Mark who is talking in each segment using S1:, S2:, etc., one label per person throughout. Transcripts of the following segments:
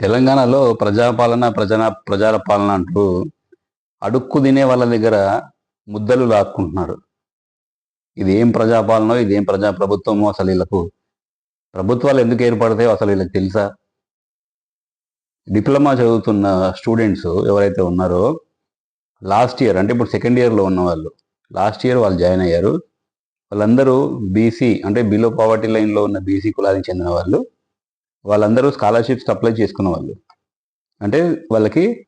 S1: తెలంగాణలో ప్రజాపాలన ప్రజా ప్రజల పాలన అంటూ అడుక్కు తినే వాళ్ళ దగ్గర ముద్దలు లాక్కుంటున్నారు. ఇది ఏం ప్రజాపాలనో ఇది ఏం ప్రజా ప్రభుత్వమో అసలు వీళ్ళకు ప్రభుత్వాలు ఎందుకు ఏర్పడతాయో అసలు వీళ్ళకి తెలుసా? డిప్లొమా చదువుతున్న స్టూడెంట్స్ ఎవరైతే ఉన్నారో లాస్ట్ ఇయర్ అంటే ఇప్పుడు సెకండ్ ఇయర్లో ఉన్న వాళ్ళు లాస్ట్ ఇయర్ వాళ్ళు జాయిన్ అయ్యారు. వాళ్ళందరూ బీసీ అంటే బిలో పావర్టీ లైన్లో ఉన్న బీసీ కులానికి చెందిన వాళ్ళు. వాళ్ళందరూ స్కాలర్షిప్స్ అప్లై చేసుకున్న వాళ్ళు. అంటే వాళ్ళకి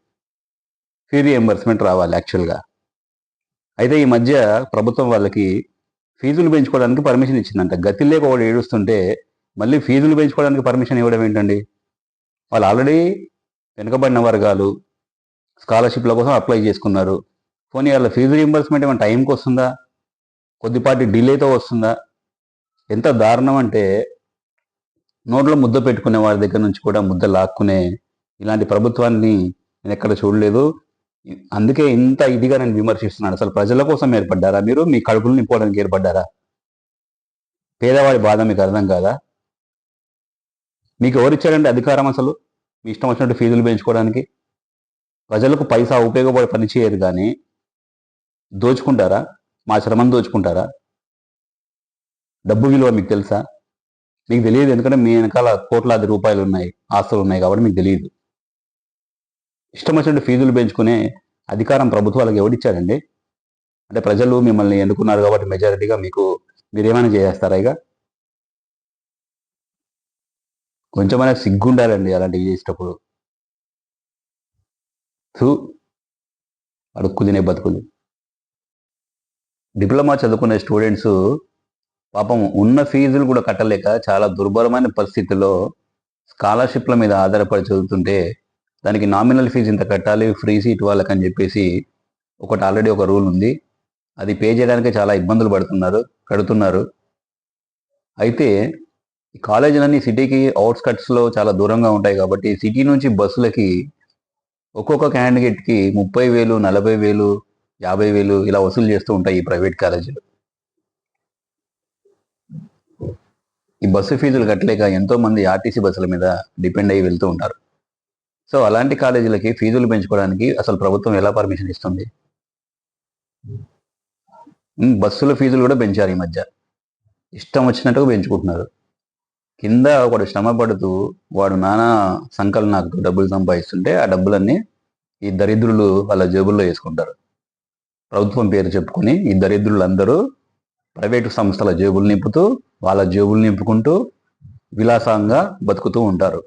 S1: ఫీ రియంబర్స్మెంట్ రావాలి యాక్చువల్గా. అయితే ఈ మధ్య ప్రభుత్వం వాళ్ళకి ఫీజులు పెంచుకోవడానికి పర్మిషన్ ఇచ్చిందంట. గతి లేక ఒకడు ఏడుస్తుంటే మళ్ళీ ఫీజులు పెంచుకోవడానికి పర్మిషన్ ఇవ్వడం ఏంటండి? వాళ్ళు ఆల్రెడీ వెనుకబడిన వర్గాలు స్కాలర్షిప్ల కోసం అప్లై చేసుకున్నారు. పోనీ వాళ్ళ ఫీజు రియంబర్స్మెంట్ ఏమైనా టైంకి వస్తుందా? కొద్దిపాటి డిలేతో వస్తుందా? ఎంత దారుణం అంటే నోట్లో ముద్ద పెట్టుకునే వారి దగ్గర నుంచి కూడా ముద్ద లాక్కునే ఇలాంటి ప్రభుత్వాన్ని నేను ఎక్కడ చూడలేదు. అందుకే ఇంత ఇదిగా నేను విమర్శిస్తున్నాను అసలు ప్రజల కోసం ఏర్పడ్డారా మీరు? మీ కడుపులు నింపుకోవడానికి ఏర్పడ్డారా? పేదవాడి బాధ మీకు అర్థం కాదా? మీకు ఎవరిచ్చారండి అధికారం అసలు? మీ ఇష్టం వచ్చినట్టు ఫీజులు పెంచుకోవడానికి? ప్రజలకు పైసా ఉపయోగపడే పని చేయరు కానీ దోచుకుంటారా? మా శ్రమను దోచుకుంటారా? డబ్బు విలువ మీకు తెలుసా? మీకు తెలియదు. ఎందుకంటే మీ వెనకాల కోట్లాది రూపాయలు ఉన్నాయి ఆస్తులు ఉన్నాయి కాబట్టి మీకు తెలియదు. ఇష్టం వచ్చినట్టు ఫీజులు పెంచుకునే అధికారం ప్రభుత్వాలకు ఎవడిచ్చారండి అంటే ప్రజలు మిమ్మల్ని ఎన్నుకున్నారు కాబట్టి మెజారిటీగా మీకు మీరు ఏమైనా చేసేస్తారా ఇక? కొంచెమైనా సిగ్గుండాలండి అలాంటివి చేసేటప్పుడు. థూ అడుక్కు తినే బతుకులు. డిప్లొమా చదువుకునే స్టూడెంట్స్ పాపం ఉన్న ఫీజులు కూడా కట్టలేక చాలా దుర్భరమైన పరిస్థితుల్లో స్కాలర్షిప్ల మీద ఆధారపడి చదువుతుంటే దానికి నామినల్ ఫీజు ఇంత కట్టాలి ఫ్రీ సీట్ వాళ్ళకని చెప్పేసి ఒకటి ఆల్రెడీ ఒక రూల్ ఉంది. అది పే చేయడానికి చాలా ఇబ్బందులు పడుతున్నారు కడుతున్నారు. అయితే ఈ కాలేజీలన్నీ సిటీకి అవుట్స్కట్స్లో చాలా దూరంగా ఉంటాయి కాబట్టి సిటీ నుంచి బస్సులకి ఒక్కొక్క క్యాండిడేట్కి ముప్పై వేలు నలభై వేలు యాభై వేలు ఇలా వసూలు చేస్తూ ఉంటాయి ఈ ప్రైవేట్ కాలేజీలు. బస్సు ఫీజులు కట్టలేక ఎంతో మంది ఆర్టీసీ బస్సుల మీద డిపెండ్ అయ్యి వెళ్తూ ఉంటారు. సో అలాంటి కాలేజీలకి ఫీజులు పెంచుకోవడానికి అసలు ప్రభుత్వం ఎలా పర్మిషన్ ఇస్తుంది? బస్సుల ఫీజులు కూడా పెంచారు ఈ మధ్య. ఇష్టం వచ్చినట్టుగా పెంచుకుంటున్నారు. కింద ఒకడు శ్రమ పడుతూ వాడు నానా సంకలు నాకు డబ్బులు సంపాదిస్తుంటే ఆ డబ్బులన్నీ ఈ దరిద్రులు వాళ్ళ జేబుల్లో వేసుకుంటారు. ప్రభుత్వం పేరు చెప్పుకొని ఈ దరిద్రులందరూ ప్రైవేటు సంస్థల జేబులు నింపుతూ వాళ్ళ జేబులు నింపుకుంటూ విలాసంగా బతుకుతూ ఉంటారు.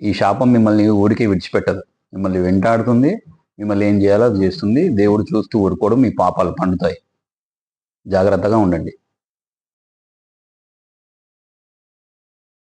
S1: ఈ శాపం మిమ్మల్ని ఊరికే విడిచిపెట్టదు. మిమ్మల్ని వెంటాడుతుంది. మిమ్మల్ని ఏం చేయాలో అది చేస్తుంది. దేవుడు చూస్తూ ఊరుకోవడం మీ పాపాలు పండుతాయి. జాగ్రత్తగా ఉండండి.